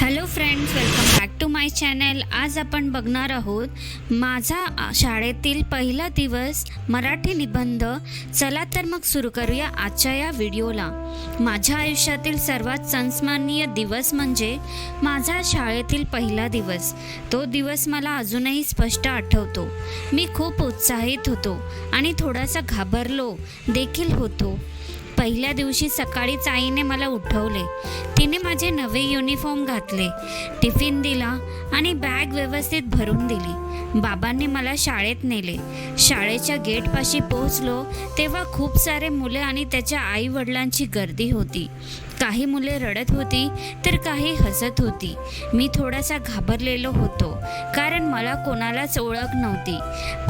Hello friends welcome back to my channel आज आपण बघणार आहोत माझा शाळेतील पहिला दिवस मराठी निबंध. चला तर मग सुरू करूया आजच्या या व्हिडिओला. माझ्या आयुष्यातील सर्वात संस्मरणीय दिवस म्हणजे माझा शाळेतील पहिला दिवस. तो दिवस मला अजूनही स्पष्ट आठवतो. मी खूप उत्साहित होतो आणि थोडासा घाबरलो देखील होतो. पहिल्या दिवशी सकाळीच आईने मला उठवले. तिने माझे नवे युनिफॉर्म घातले. टिफिन दिला आणि बॅग व्यवस्थित भरून दिली. बाबांनी मला शाळेत नेले. शाळेच्या गेटपाशी पोहोचलो तेव्हा खूप सारे मुले आणि त्याच्या आई वडिलांची गर्दी होती. काही मुले रडत होती तर काही हसत होती. मी थोडासा घाबरलेलो होतो कारण मला कोणालाच ओळख नव्हती.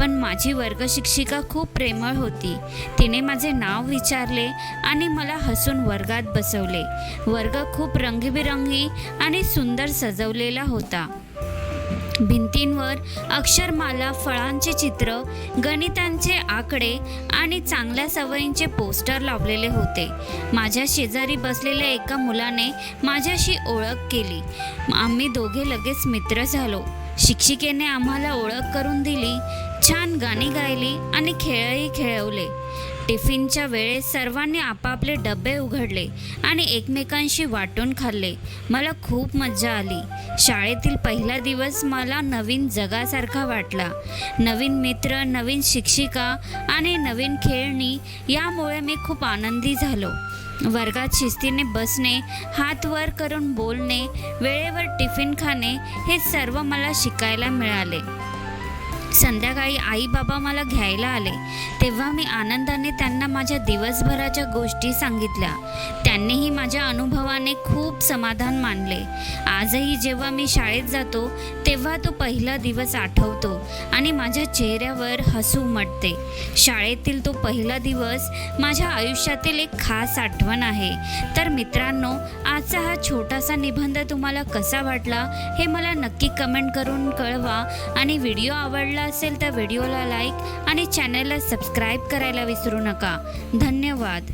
पण माझी वर्गशिक्षिका खूप प्रेमळ होती. तिने माझे नाव विचारले आणि मला हसून वर्गात बसवले. वर्ग खूप रंगीबिरंगी आणि सुंदर सजवलेला होता. भिंतींवर अक्षरमाला फळांचे चित्र गणितांचे आकडे आणि चांगल्या सवयींचे पोस्टर लावलेले होते. माझ्या शेजारी बसलेल्या एका मुलाने माझ्याशी ओळख केली. आम्ही दोघे लगेच मित्र झालो. शिक्षिकेने आम्हाला ओळख करून दिली. छान गाणी गायली आणि खेळही खेळवले. टिफिनच्या वेळेस सर्वांनी आपापले डबे उघडले आणि एकमेकांशी वाटून खाल्ले. मला खूप मज्जा आली. शाळेतील पहिला दिवस मला नवीन जगासारखा वाटला. नवीन मित्र नवीन शिक्षिका आणि नवीन खेळणी यामुळे मी खूप आनंदी झालो. वर्गात शिस्तीने बसणे हात वर करून बोलणे वेळेवर टिफिन खाणे हे सर्व मला शिकायला मिळाले. संध्याकाळी आई बाबा मला घ्यायला आले. तेव्हा मी आनंदाने त्यांना माझ्या दिवसभराच्या गोष्टी सांगितल्या. त्यांनीही माझ्या अनुभवाने खूप समाधान मानले. आजही जेव्हा मी शाळेत जातो तेव्हा तो पहिला दिवस आठवतो आणि माझ्या चेहऱ्यावर हसू उमटते शाळेतील तो पहिला दिवस माझ्या आयुष्यातील एक खास आठवण आहे. तर मित्रांनो आजचा हा छोटासा निबंध तुम्हाला कसा वाटला हे मला नक्की कमेंट करून कळवा आणि व्हिडिओ आवडला असेल तर व्हिडिओला लाईक आणि चॅनलला सबस्क्राईब करायला विसरू नका. धन्यवाद.